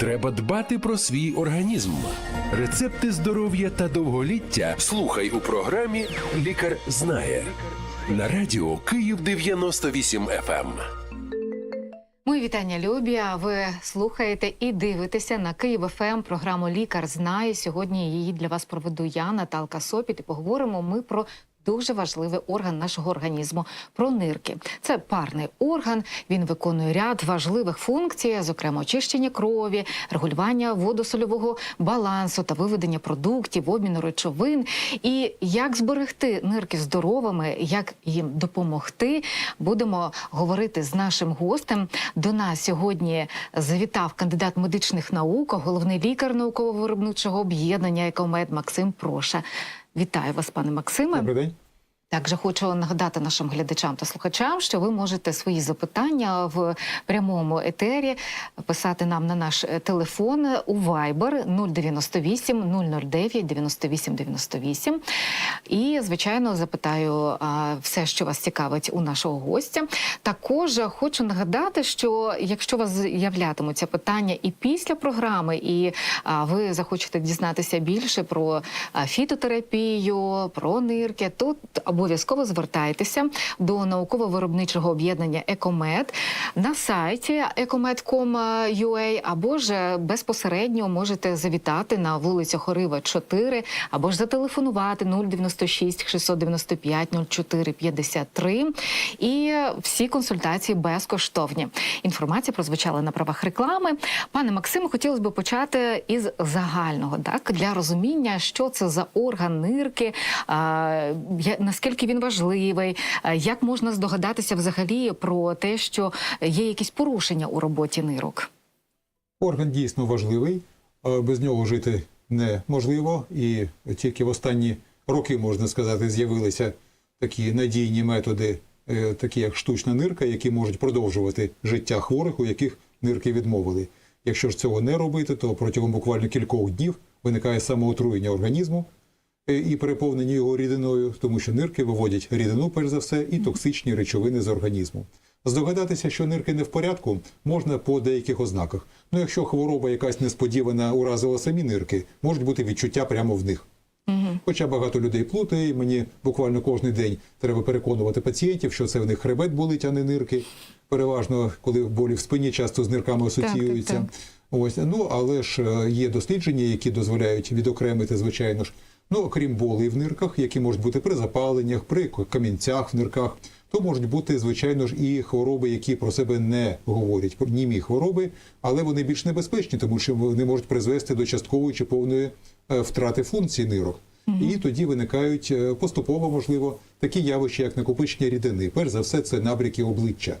Треба дбати про свій організм. Рецепти здоров'я та довголіття слухай у програмі Лікар знає на радіо Київ 98 FM. Мої вітання, любі. А Ви слухаєте і дивитеся на Київ ФМ програму Лікар знає. Сьогодні її для вас проведу я, Наталка Сопіт. І поговоримо ми про. Дуже важливий орган нашого організму про нирки. Це парний орган. Він виконує ряд важливих функцій, зокрема очищення крові, регулювання водосольового балансу та виведення продуктів, обміну речовин. І як зберегти нирки здоровими, як їм допомогти, будемо говорити з нашим гостем. До нас сьогодні завітав кандидат медичних наук, головний лікар науково-виробничого об'єднання «Екомед» Максим Проша. Вітаю вас, пане Максиме. Добрий день. Також хочу нагадати нашим глядачам та слухачам, що ви можете свої запитання в прямому етері писати нам на наш е, телефон у Viber 098 009 98 98. І, звичайно, запитаю все, що вас цікавить у нашого гостя. Також хочу нагадати, що якщо у вас з'являтимуться питання і після програми, і ви захочете дізнатися більше про фітотерапію, про нирки, то обов'язково звертайтеся до науково-виробничого об'єднання Екомед на сайті ecomed.com.ua або ж безпосередньо можете завітати на вулицю Хорива 4, або ж зателефонувати 096 695 04 53. І всі консультації безкоштовні. Інформація прозвучала на правах реклами. Пане Максиме, хотілося б почати із загального, так для розуміння, що це за орган нирки, а, наскільки він важливий, як можна здогадатися взагалі про те, що є якісь порушення у роботі нирок. Орган дійсно важливий, е, без нього жити неможливо, і тільки в останні роки, можна сказати, з'явилися такі надійні методи, е, такі як штучна нирка, які можуть продовжувати життя хворих, у яких нирки відмовили. Якщо ж цього не робити, то протягом буквально кількох днів виникає самоотруєння організму е, і переповнення його рідиною, тому що нирки виводять рідину, перш за все, і токсичні речовини з організму. Здогадатися, що нирки не в порядку, можна по деяких ознаках. Ну, якщо хвороба якась несподівана уразила самі нирки, можуть бути відчуття прямо в них. Хоча багато людей плутає, і мені буквально кожен день треба переконувати пацієнтів, що це в них хребет болить, а не нирки. Переважно, коли болі в спині часто з нирками асоціюються. так. Ось ну але ж е, є дослідження, які дозволяють відокремити, звичайно ж. Ну, окрім болей в нирках, які можуть бути при запаленнях, при камінцях в нирках, то можуть бути, звичайно ж, і хвороби, які про себе не говорять, німі хвороби, але вони більш небезпечні, тому що вони можуть призвести до часткової чи повної е, втрати функцій нирок. І тоді виникають е, поступово, можливо, такі явища, як накопичення рідини. Перш за все, це набряки обличчя.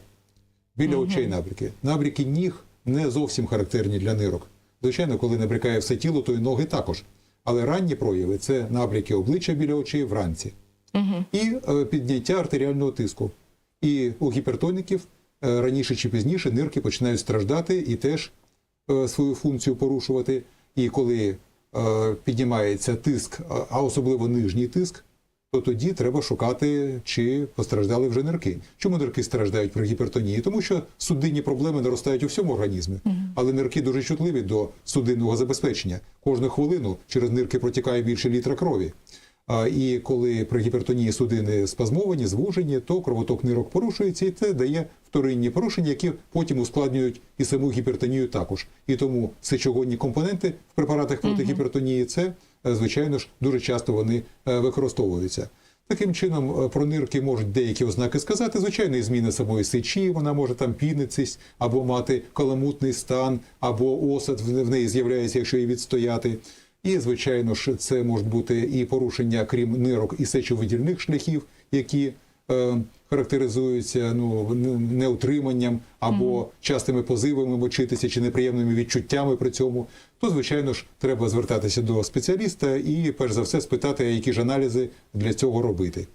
Біля очей набряки. Набряки ніг не зовсім характерні для нирок. Звичайно, коли набрякає все тіло, то і ноги також. Але ранні прояви це набряки обличчя біля очей вранці. І е, підняття артеріального тиску. І у гіпертоніків е, раніше чи пізніше нирки починають страждати і теж е, свою функцію порушувати. І коли піднімається тиск, а особливо нижній тиск, то тоді треба шукати, чи постраждали вже нирки. Чому нирки страждають при гіпертонії? Тому що судинні проблеми наростають у всьому організмі, але нирки дуже чутливі до судинного забезпечення. Кожну хвилину через нирки протікає більше літра крові. І коли при гіпертонії судини спазмовані, звужені, то кровоток нирок порушується, і це дає вторинні порушення, які потім ускладнюють і саму гіпертонію також. І тому сечогонні компоненти в препаратах проти гіпертонії це, е, звичайно ж, дуже часто вони е, використовуються. Таким чином, е, про нирки можуть деякі ознаки сказати. Звичайно, і зміни самої сечі, вона може там пінитись, або мати каламутний стан, або осад в неї з'являється, якщо її відстояти. І, звичайно ж, це можуть бути і порушення, крім нирок, і сечовидільних шляхів, які е, характеризуються ну, неутриманням або частими позивами мочитися чи неприємними відчуттями при цьому, то, звичайно ж, треба звертатися до спеціаліста і, перш за все, спитати, які ж аналізи для цього робити.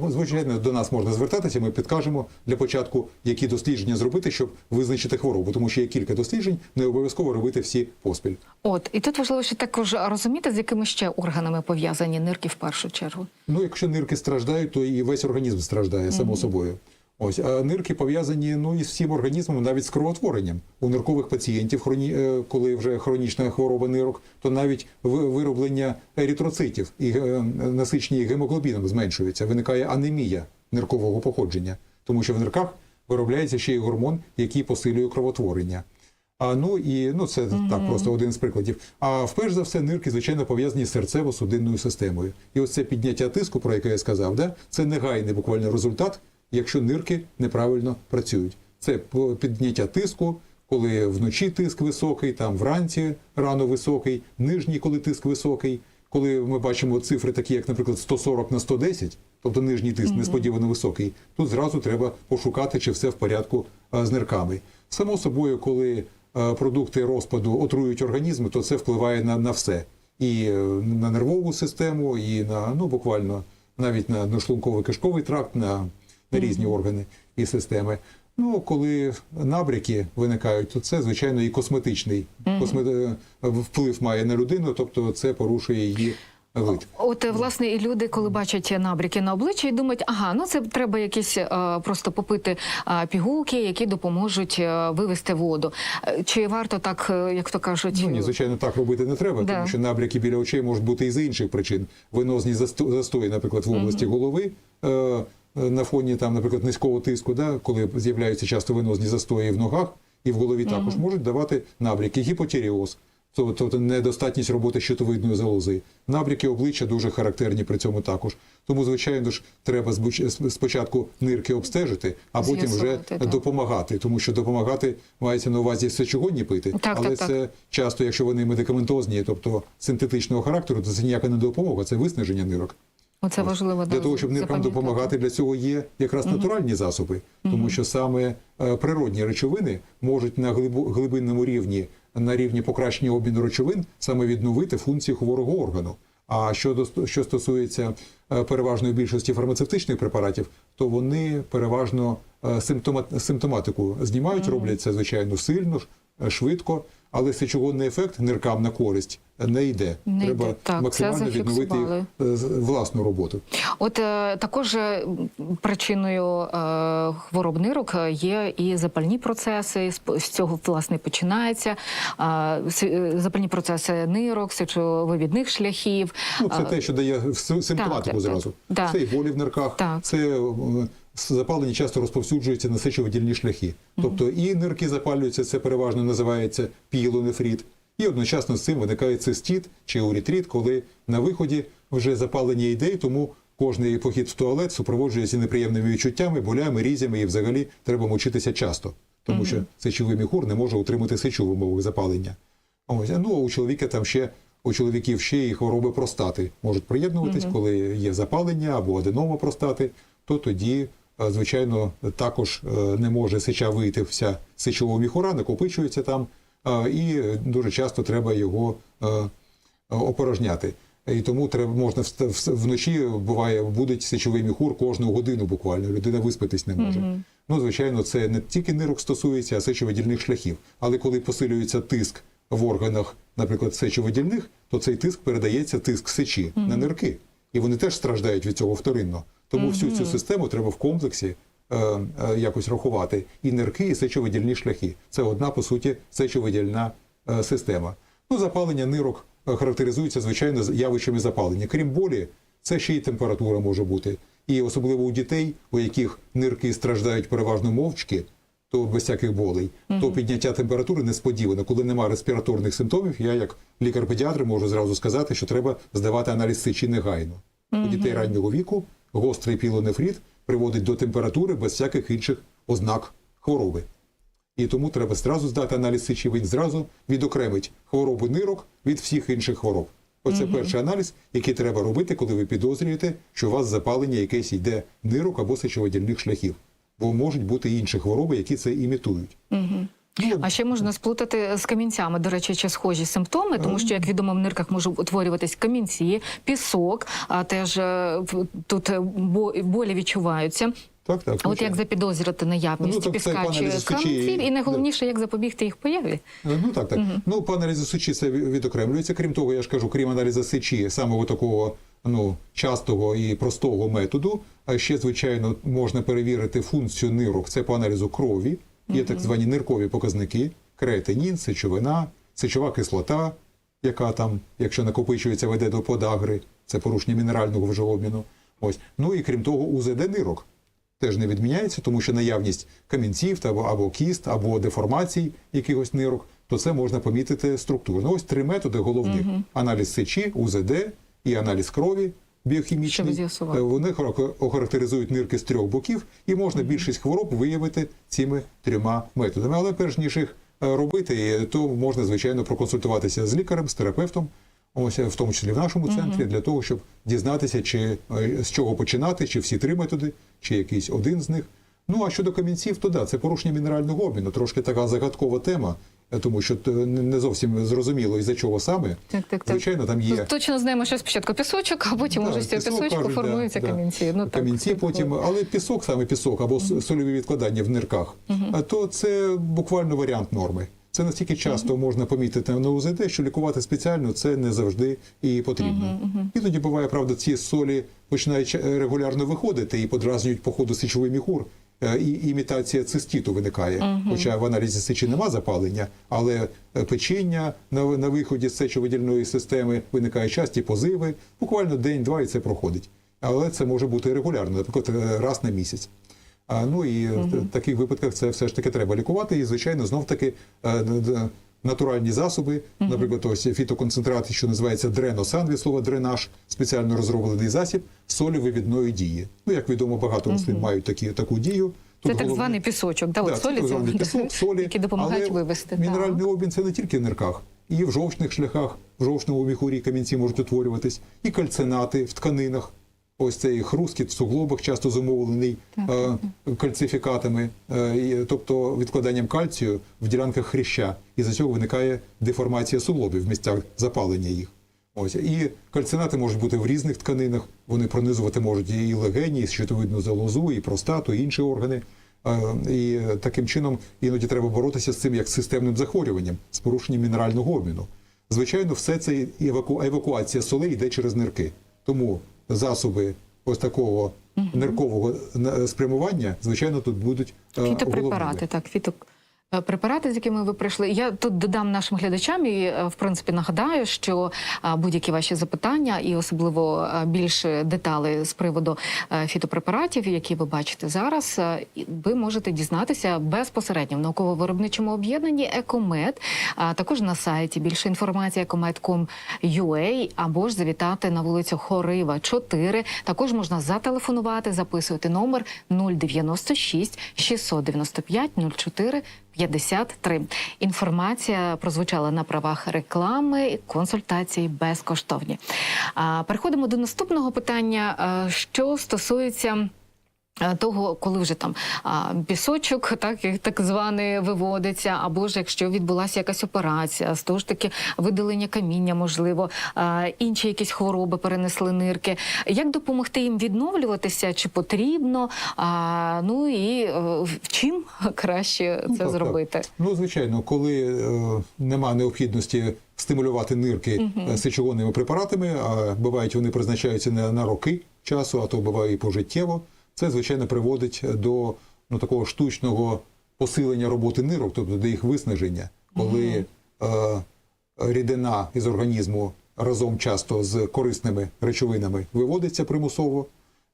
Ну, Звичайно, до нас можна звертатися, ми підкажемо для початку, які дослідження зробити, щоб визначити хворобу, тому що є кілька досліджень, не обов'язково робити всі поспіль. От і тут важливо ще також розуміти, з якими ще органами пов'язані нирки в першу чергу. Ну, якщо нирки страждають, то і весь організм страждає само собою. Ось а нирки пов'язані ну із всім організмом, навіть з кровотворенням. У ниркових пацієнтів, хроні, е, коли вже хронічна хвороба нирок, то навіть вироблення еритроцитів і е, насичені гемоглобіном зменшується. Виникає анемія ниркового походження, тому що в нирках виробляється ще й гормон, який посилює кровотворення. А ну і ну це так просто один з прикладів. А вперше за все нирки, звичайно, пов'язані з серцево-судинною системою. І ось це підняття тиску, про яке я сказав, да, це негайний буквально результат, якщо нирки неправильно працюють. Це підняття тиску, коли вночі тиск високий, там вранці рано високий, нижній, коли тиск високий. Коли ми бачимо цифри, такі як, наприклад, 140 на 110, тобто нижній тиск несподівано високий, тут зразу треба пошукати, чи все в порядку з нирками. Само собою, коли продукти розпаду отруюють організм, то це впливає на, на все. І е, на нервову систему, і на ну буквально навіть на, на шлунково-кишковий тракт, на, на різні органи і системи. Ну, коли набряки виникають, то це звичайно і косметичний космет... е, вплив має на людину, тобто це порушує її вид. От власне і люди, коли бачать набряки на обличчі, і думають, ага, ну це треба якісь е, просто попити пігулки, які допоможуть е, вивести воду. Чи варто так, як то кажуть, Ну, ні, звичайно, так робити не треба, Да. тому що набряки біля очей можуть бути і з інших причин. Венозні засто- застої, наприклад, в області голови. Е, е, на фоні там, наприклад, низького тиску, да, коли з'являються часто венозні застої в ногах і в голові також можуть давати набряки, гіпотіріоз, тобто недостатність роботи щитовидної залози. Набряки обличчя дуже характерні при цьому також. Тому, звичайно ж, треба спочатку нирки обстежити, а потім вже так. допомагати, тому що допомагати мається на увазі все сечогонні пити, Так, але так, так. це часто, якщо вони медикаментозні, тобто синтетичного характеру, то це ніяка не допомога, це виснаження нирок. Оце важливо Для того, щоб ниркам допомагати, для цього є якраз натуральні засоби, тому що саме е, природні речовини можуть на глибинному рівні, на рівні покращення обміну речовин, саме відновити функції хворого органу. А щодо що стосується е, переважної більшості фармацевтичних препаратів, то вони переважно е, симптоматику знімають, роблять це звичайно сильно, швидко, але сечогонний ефект ниркам на користь не йде. Не Треба йде, так, максимально відновити е, власну роботу. От е, також е, причиною е, хвороб нирок є і запальні процеси. З, з цього власне починається запальні процеси нирок, сечовивідних шляхів. Ну, це Е, те, що дає симптоматику так, так. зразу. Це і болі в нирках, Так. це запалення часто розповсюджується на сечовидільні шляхи. Тобто і нирки запалюються, це переважно називається пілонефрит. І одночасно з цим виникає цистіт чи урітрит, коли на виході вже запалення йде, тому кожний похід в туалет супроводжується неприємними відчуттями, болями, різями, і взагалі треба мочитися часто, тому що сечовий міхур не може утримати сечу в умовах запалення. Ось, ну, а у чоловіка там ще у чоловіків ще і хвороби простати можуть приєднуватись, коли є запалення або аденома простати, то тоді, звичайно, також е, не може сеча вийти вся з міхура, накопичується там, і дуже часто треба його е, опорожняти. І тому треба можна вночі буває буде сечовий міхур кожну годину буквально. Людина виспатись не може. Ну, звичайно, це не тільки нирок стосується, а сечовидільних шляхів. Але коли посилюється тиск в органах, наприклад, сечовидільних, то цей тиск передається тиск сечі на нирки. І вони теж страждають від цього вторинно. Тому всю цю систему треба в комплексі е, е, якось рахувати. І нирки, і сечовидільні шляхи. Це одна, по суті, сечовидільна е, система. Ну, запалення нирок е, характеризується, звичайно, явищами запалення. Крім болі, це ще й температура може бути. І особливо у дітей, у яких нирки страждають переважно мовчки, то без всяких болей, то підняття температури несподівано. Коли немає респіраторних симптомів, я як лікар-педіатр можу зразу сказати, що треба здавати аналіз сечі негайно. У дітей раннього віку гострий пілонефрит приводить до температури без всяких інших ознак хвороби. І тому треба зразу здати аналіз сечі, він зразу відокремить хворобу нирок від всіх інших хвороб. Оце перший аналіз, який треба робити, коли ви підозрюєте, що у вас запалення якесь йде нирок або сечовидільних шляхів. Бо можуть бути інші хвороби, які це імітують. Ну, А ще можна сплутати з камінцями, до речі, чи схожі симптоми, тому що, як відомо, в нирках можуть утворюватись камінці, пісок, а теж е, тут е, бо- болі відчуваються. так, так. А от як запідозрити наявність Ну, піска чи камінців, і найголовніше, як запобігти їх появі. Ну так, так. Ну, по аналізу сечі це відокремлюється. Крім того, я ж кажу, крім аналізу сечі, самого такого ну, частого і простого методу. А ще, звичайно, можна перевірити функцію нирок. Це по аналізу крові. Є так звані ниркові показники: креатинін, сечовина, сечова кислота, яка там, якщо накопичується, веде до подагри, це порушення мінерального вже обміну. Ось. Ну і крім того, УЗД нирок теж не відміняється, тому що наявність камінців або, або кіст, або деформацій якихось нирок, то це можна помітити структурно. Ось три методи головних: аналіз сечі, УЗД і аналіз крові. Біохімічний. Е, вони харак- охарактеризують нирки з трьох боків, і можна більшість хвороб виявити цими трьома методами. Але перш ніж їх е, робити, то можна звичайно проконсультуватися з лікарем, з терапевтом. Ось е, в тому числі в нашому центрі, для того, щоб дізнатися, чи е, з чого починати, чи всі три методи, чи якийсь один з них. Ну а щодо камінців, то да, це порушення мінерального обміну. Трошки така загадкова тема, е, тому що е, не зовсім зрозуміло, із за чого саме. Так, так, так. Звичайно, там є Ну, Точно знаємо, що спочатку пісочок, а потім Да, уже з цього пісочку кажуть, формуються да. камінці. Ну, камінці так, потім, але пісок, саме пісок або с- сольові відкладання в нирках, а то це буквально варіант норми. Це настільки часто можна помітити на УЗД, що лікувати спеціально це не завжди і потрібно. Іноді буває, правда, ці солі починають е, регулярно виходити і подразнюють по ходу сечовий міхур. Е, І імітація цистіту виникає. Хоча в аналізі сечі нема запалення, але е, печіння на, на виході з сечовидільної системи виникає часті позиви. Буквально день-два і це проходить. Але це може бути регулярно, наприклад, е, раз на місяць. А, ну і в таких випадках це все ж таки треба лікувати. І, звичайно, знов таки натуральні засоби, наприклад, ось фітоконцентрат, що називається дреносан, від слова дренаж, спеціально розроблений засіб солівивідної дії. Ну, як відомо, багато рослин мають такі, таку дію. Це так головне- званий пісочок, да, Да, от це так пісок, солі, які допомагають але вивести. Мінеральний так. обмін це не тільки в нирках, і в жовчних шляхах, в жовчному міхурі камінці можуть утворюватись, і кальцинати в тканинах. Ось цей хрускіт в суглобах часто зумовлений е, кальцифікатами, е, тобто відкладанням кальцію в ділянках хряща. І за цього виникає деформація суглобів в місцях запалення їх. Ось і кальцинати можуть бути в різних тканинах. Вони пронизувати можуть і легені, і щитовидну залозу, і простату, і інші органи. Е, І таким чином іноді треба боротися з цим як з системним захворюванням, з порушенням мінерального обміну. Звичайно, все це еваку- евакуація солей йде через нирки. Тому засоби ось такого ниркового спрямування, звичайно, тут будуть е, Фітопрепарати, так, фітопрепарати, з якими ви прийшли. Я тут додам нашим глядачам і, е, в принципі, нагадаю, що е, будь-які ваші запитання і особливо е, більше деталей з приводу е, фітопрепаратів, які ви бачите зараз, е, ви можете дізнатися безпосередньо в науково-виробничому об'єднанні Екомед, а також на сайті більше інформації ecomed.com.ua або ж завітати на вулицю Хорива 4. Також можна зателефонувати, записувати номер 096 695 04 53. Інформація прозвучала на правах реклами, консультації безкоштовні. Переходимо до наступного питання, що стосується. Е, Того, коли вже там а, пісочок, так як так званий, виводиться, або ж якщо відбулася якась операція, з того ж таки видалення каміння, можливо, а, інші якісь хвороби перенесли нирки. Як допомогти їм відновлюватися? Чи потрібно? А, ну і е, в чим краще Ну, це так, зробити? Так. Ну, звичайно, коли е, нема необхідності стимулювати нирки е, сечовими препаратами, а бувають вони призначаються на, на роки часу, а то буває і пожиттєво. Це, звичайно, приводить до ну, такого штучного посилення роботи нирок, тобто до їх виснаження, коли е, рідина із організму разом часто з корисними речовинами виводиться примусово,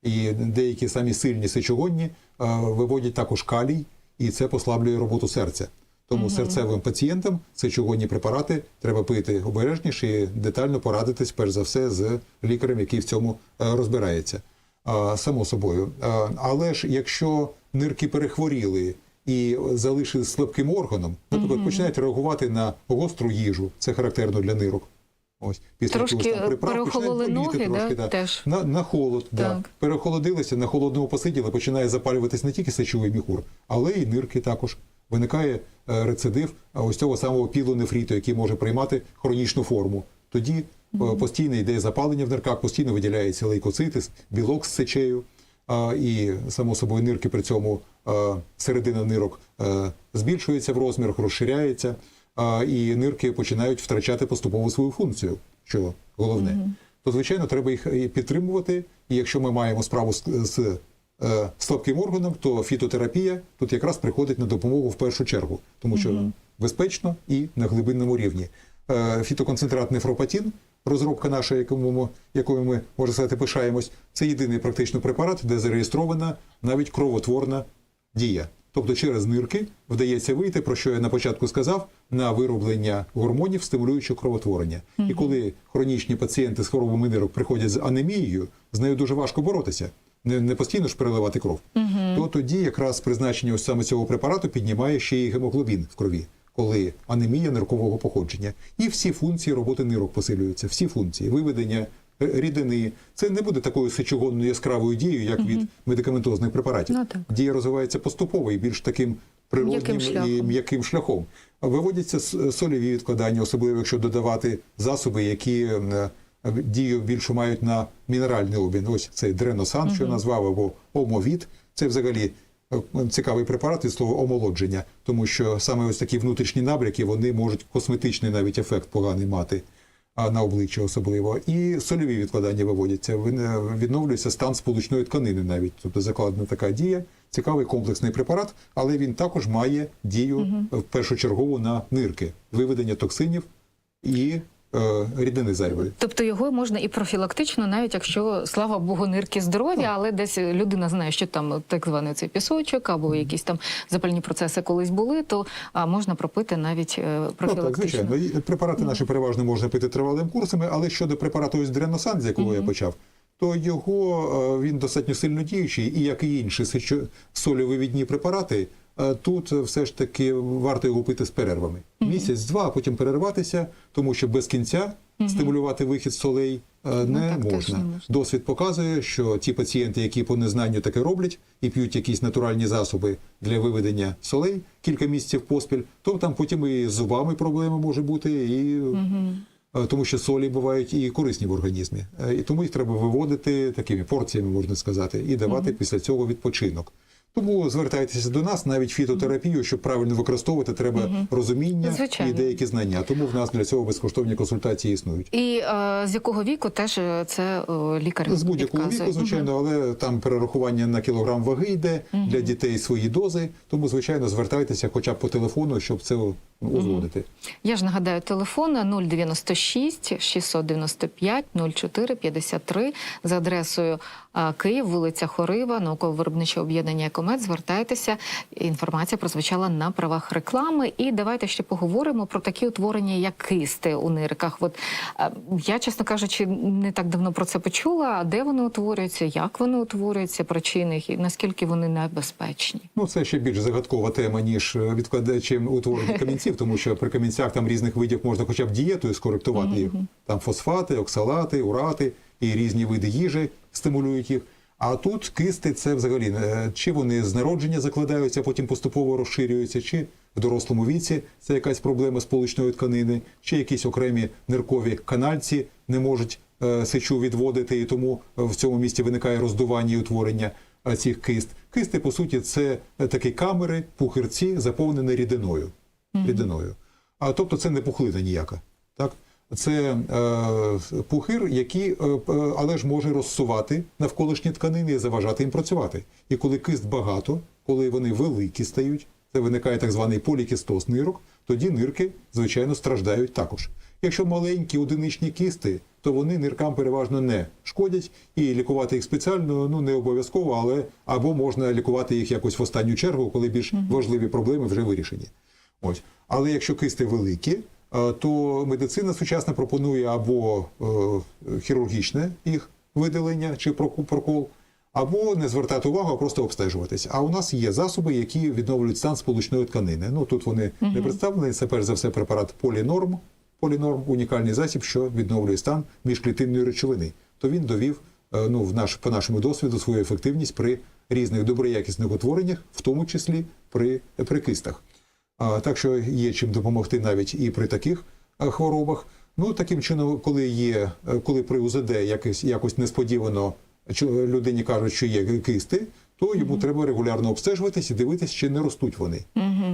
і деякі самі сильні сечогонні е, виводять також калій, і це послаблює роботу серця. Тому серцевим пацієнтам сечогонні препарати треба пити обережніше і детально порадитись, перш за все, з лікарем, який в цьому е, розбирається. Само собою. Але ж якщо нирки перехворіли і залишились слабким органом, наприклад, починають реагувати на гостру їжу, це характерно для нирок. Ось після Трошки приправ переохололи ноги, трошки, да, теж? На, на холод, да. Перехолодилися, на холодному посиділи, починає запалюватись не тільки сечовий міхур, але і нирки також. Виникає е, рецидив е, ось цього самого пілонефриту, який може приймати хронічну форму. Тоді е, постійно йде запалення в нирках, постійно виділяється лейкоцитис, білок з сечею, і само собою нирки при цьому е, середина нирок е, збільшується в розмірах, розширяється, і нирки починають втрачати поступово свою функцію, що головне. то звичайно треба їх підтримувати. І якщо ми маємо справу з, з е, слабким органом, то фітотерапія тут якраз приходить на допомогу в першу чергу, тому що безпечно і на глибинному рівні. Е, фітоконцентрат нефропатін, розробка наша, якому якою ми можна сказати, пишаємось, це єдиний практично препарат, де зареєстрована навіть кровотворна дія. Тобто через нирки вдається вийти, про що я на початку сказав, на вироблення гормонів, стимулюючого кровотворення. І коли хронічні пацієнти з хворобами нирок приходять з анемією, з нею дуже важко боротися. Не, не постійно ж переливати кров, то тоді якраз призначення ось саме цього препарату піднімає ще й гемоглобін в крові, коли анемія ниркового походження. І всі функції роботи нирок посилюються, всі функції виведення е, рідини. Це не буде такою сечогонною яскравою дією, як від медикаментозних препаратів. Ну. Дія розвивається поступово і більш таким природнім і м'яким шляхом. Виводяться сольові відкладання, особливо якщо додавати засоби, які е, дію більшу мають на мінеральний обмін. Ось цей дреносан, що назвав, або омовіт. Це взагалі цікавий препарат від слова омолодження, тому що саме ось такі внутрішні набряки вони можуть косметичний навіть ефект поганий мати. На обличчя особливо, і сольові відкладання виводяться. Е, Відновлюється стан сполучної тканини, навіть тобто закладена така дія. Цікавий комплексний препарат, але він також має дію е, першочергову на нирки, виведення токсинів і е, рідини зайвої. Тобто його можна і профілактично, навіть якщо слава Богу, нирки здорові, але десь людина знає, що там так званий цей пісочок або якісь там запальні процеси колись були, то а, можна пропити навіть е, Ну, так, профілактично. звичайно. Препарати наші переважно можна пити тривалими курсами, але щодо препарату ось Дреносан, з якого я почав, то його е, він достатньо сильно діючий, і як і інші сечо- солівивідні препарати, е, тут е, все ж таки варто його пити з перервами. Місяць-два, а потім перерватися, тому що без кінця стимулювати вихід солей е, не, так теж можна. не. Досвід показує, що ті пацієнти, які по незнанню таке роблять і п'ють якісь натуральні засоби для виведення солей кілька місяців поспіль, то там потім і з зубами проблеми може бути, і е, тому що солі бувають і корисні в організмі. І тому їх треба виводити такими порціями, можна сказати, і давати після цього відпочинок. Тому звертайтеся до нас, навіть фітотерапію, щоб правильно використовувати, треба розуміння Звичайно. і деякі знання. Тому в нас для цього безкоштовні консультації існують. І е, з якого віку теж е, це е, лікар З будь-якого віку, звичайно, але там перерахування на кілограм ваги йде для дітей свої дози. Тому, звичайно, звертайтеся хоча б по телефону, щоб це узгодити. Я ж нагадаю, телефон 096 695 04 53 за адресою а, Київ, вулиця Хорива, науково-виробниче об'єднання «Екомет». Звертайтеся. Інформація прозвучала на правах реклами. І давайте ще поговоримо про такі утворення, як кисти у нирках. От е, я, чесно кажучи, не так давно про це почула. А де вони утворюються, як вони утворюються, причини їх і наскільки вони небезпечні? Ну, це ще більш загадкова тема, ніж відкладе, чим утворення камінців, тому що при камінцях там різних видів можна хоча б дієтою скоректувати їх. Там фосфати, оксалати, урати і різні види їжі стимулюють їх. А тут кисти це взагалі е, чи вони з народження закладаються, а потім поступово розширюються, чи в дорослому віці це якась проблема сполучної тканини, чи якісь окремі ниркові канальці не можуть е, сечу відводити, і тому в цьому місці виникає роздування і утворення е, цих кист. Кисти, по суті, це такі камери, пухирці, заповнені рідиною. рідиною. А тобто це не пухлина ніяка. Так? Це е, пухир, який, е, але ж може розсувати навколишні тканини і заважати їм працювати. І коли кист багато, коли вони великі стають, це виникає так званий полікістоз нирок, тоді нирки, звичайно, страждають також. Якщо маленькі одиничні кисти, то вони ниркам переважно не шкодять, і лікувати їх спеціально ну не обов'язково, але або можна лікувати їх якось в останню чергу, коли більш важливі проблеми вже вирішені. Ось. Але якщо кисти великі, е, то медицина сучасна пропонує або е, хірургічне їх видалення чи прокол, або не звертати увагу, а просто обстежуватись. А у нас є засоби, які відновлюють стан сполучної тканини. Ну тут вони не представлені. Це перш за все препарат полінорм. Полінорм унікальний засіб, що відновлює стан міжклітинної речовини. То він довів е, ну, в наш, по нашому досвіду свою ефективність при різних доброякісних утвореннях, в тому числі при, при кистах. Так що є чим допомогти навіть і при таких хворобах. Ну таким чином, коли є, е, коли при УЗД якось, якось несподівано людині кажуть, що є кисти, то йому треба регулярно обстежуватись і дивитись, чи не ростуть вони.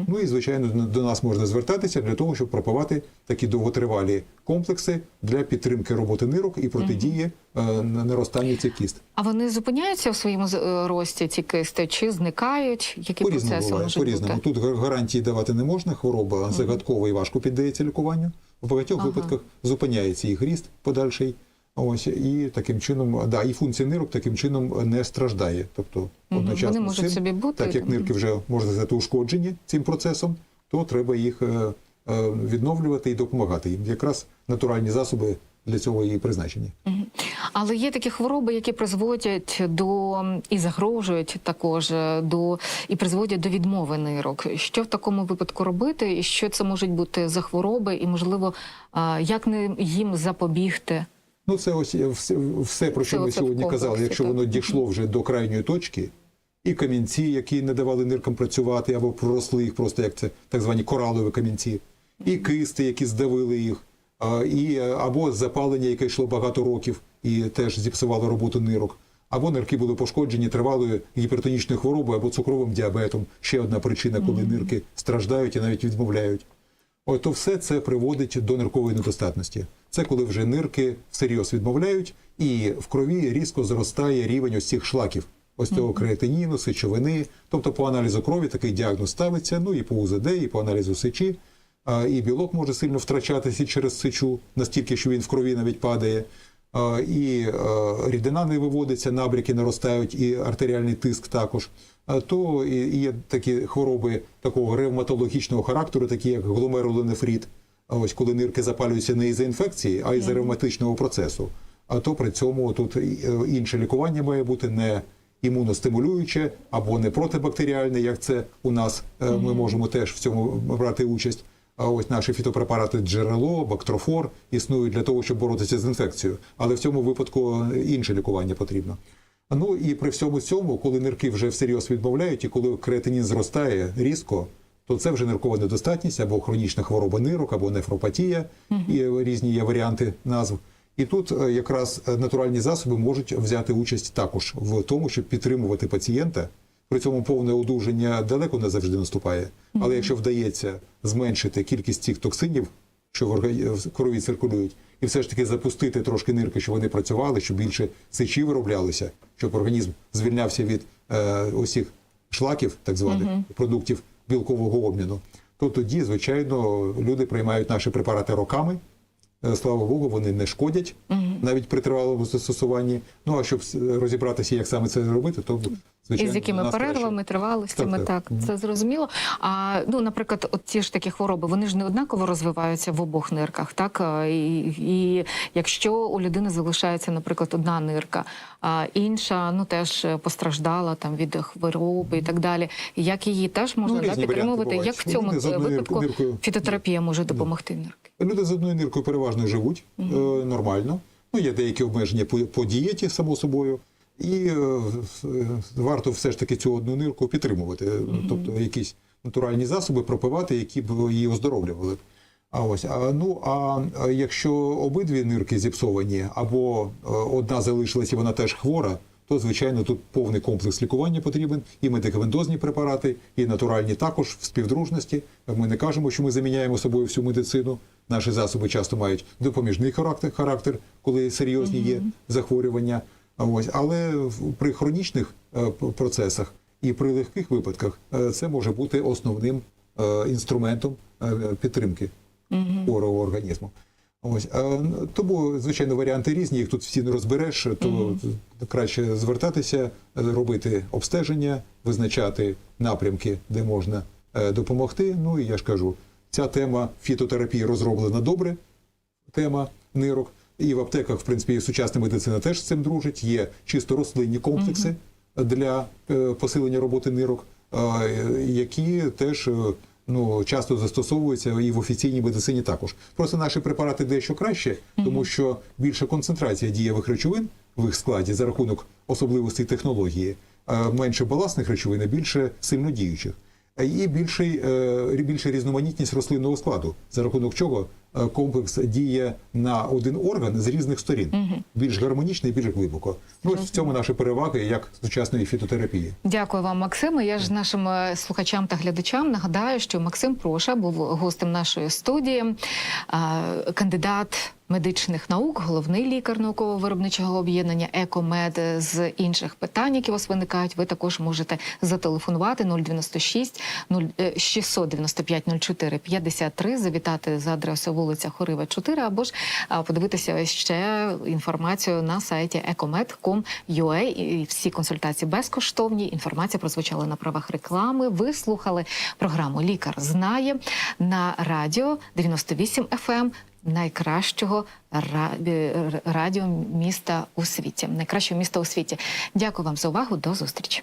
Ну і звичайно до нас можна звертатися для того, щоб пропивати такі довготривалі комплекси для підтримки роботи нирок і протидії е, на- наростанню цих кіст. А вони зупиняються в своєму е, рості, ці кисти, чи зникають? Які По-різному процеси буває, можуть по-різному. Тут гарантії давати не можна. Хвороба загадкова і важко піддається лікуванню. В багатьох Ага. випадках зупиняється їх ріст подальший. Ось і таким чином, да, і функція нирок таким чином не страждає. Тобто одночасно Вони можуть цим, собі бути, так як нирки вже можна сказати ушкоджені цим процесом, то треба їх е, е, відновлювати і допомагати їм. Якраз натуральні засоби для цього і призначені. Але є такі хвороби, які призводять до і загрожують також е, до і призводять до відмови нирок. Що в такому випадку робити, і що це можуть бути за хвороби, і можливо, як їм запобігти? Ну, це ось все, все про що Це ми сьогодні комплексі, казали. Якщо так. воно дійшло вже до крайньої точки, і камінці, які не давали ниркам працювати, або проросли їх просто як це так звані коралові камінці, і кисти, які здавили їх, і або запалення, яке йшло багато років і теж зіпсувало роботу нирок. Або нирки були пошкоджені тривалою гіпертонічною хворобою або цукровим діабетом. Ще одна причина, коли нирки страждають і навіть відмовляють. Ось то все це приводить до ниркової недостатності. Це коли вже нирки всерйоз відмовляють, і в крові різко зростає рівень ось цих шлаків, ось цього креатиніну, сечовини. Тобто по аналізу крові такий діагноз ставиться, ну і по УЗД, і по аналізу сечі. І білок може сильно втрачатися через сечу, настільки, що він в крові навіть падає. І рідина не виводиться, набряки наростають, і артеріальний тиск також. То є такі хвороби такого ревматологічного характеру, такі як гломерулонефрит. А ось коли нирки запалюються не із-за інфекції, а із-за ревматичного процесу. А то при цьому тут е, інше лікування має бути не імуностимулююче або не протибактеріальне, як це у нас е, ми можемо теж в цьому брати участь. А ось наші фітопрепарати джерело, бактрофор існують для того, щоб боротися з інфекцією. Але в цьому випадку інше лікування потрібно. Ну і при всьому цьому, коли нирки вже всерйоз відмовляють, і коли креатинін зростає різко, то це вже ниркова недостатність або хронічна хвороба нирок, або нефропатія, і різні є варіанти назв. І тут е, якраз е, натуральні засоби можуть взяти участь також в тому, щоб підтримувати пацієнта. При цьому повне одужання далеко не завжди наступає. Але якщо вдається зменшити кількість цих токсинів, що в крові циркулюють, і все ж таки запустити трошки нирки, щоб вони працювали, щоб більше сечі вироблялося, щоб організм звільнявся від е, усіх шлаків, так званих продуктів білкового обміну, то тоді, звичайно, люди приймають наші препарати роками. Е, Слава Богу, вони не шкодять навіть при тривалому застосуванні. Ну а щоб розібратися, як саме це робити, то звичайно І з якими перервами, тривалостями, Так, так, так. це зрозуміло. А ну, наприклад, от ті ж такі хвороби, вони ж не однаково розвиваються в обох нирках, так і, і якщо у людини залишається, наприклад, одна нирка, а інша ну теж постраждала там від хвороби і так далі. Як її теж можна Ну, різні підтримувати? Як в цьому випадку ниркою- фітотерапія може допомогти нирки? Люди з одною ниркою переважно живуть е, нормально. Ну, є деякі обмеження по, по дієті, само собою. І е, е, варто все ж таки цю одну нирку підтримувати. Тобто якісь натуральні засоби пропивати, які б її оздоровлювали. А ось а ну а а якщо обидві нирки зіпсовані, або е, одна залишилась і вона теж хвора, то звичайно тут повний комплекс лікування потрібен, і медикаментозні препарати, і натуральні також в співдружності. Ми не кажемо, що ми заміняємо собою всю медицину. Наші засоби часто мають допоміжний характер, характер коли серйозні є захворювання. Ось, але при хронічних е, процесах і при легких випадках е, це може бути основним е, інструментом підтримки хворого організму. Ось тому, звичайно, варіанти різні, їх тут всі не розбереш, то краще звертатися, робити обстеження, визначати напрямки, де можна допомогти. Ну і я ж кажу, ця тема фітотерапії розроблена добре, тема нирок. І в аптеках, в принципі, і сучасна медицина теж з цим дружить. Є чисто рослинні комплекси для е, посилення роботи нирок, е, які теж е, ну, часто застосовуються і в офіційній медицині також. Просто наші препарати дещо краще, тому що більша концентрація дієвих речовин в їх складі за рахунок особливостей технології, менше баласних речовин, а більше сильнодіючих. і більший, е, більша різноманітність рослинного складу, за рахунок чого комплекс діє на один орган з різних сторін, більш гармонічно і більш глибоко. Ну, ось в цьому наші переваги як сучасної фітотерапії. Дякую вам, Максиме. Я ж нашим е, слухачам та глядачам нагадаю, що Максим Проша був гостем нашої студії, кандидат медичних наук, головний лікар науково-виробничого об'єднання Екомед з інших питань, які у вас виникають. Ви також можете зателефонувати 096 0, е, 695 04 53, завітати за адресою вулиця Хорива 4, або ж подивитися ще інформацію на сайті ecomed.com.ua. І всі консультації безкоштовні. Інформація прозвучала на правах реклами. Ви слухали програму Лікар знає на радіо 98 FM найкращого ра- е, радіо міста у світі. Найкращого міста у світі. Дякую вам за увагу. До зустрічі.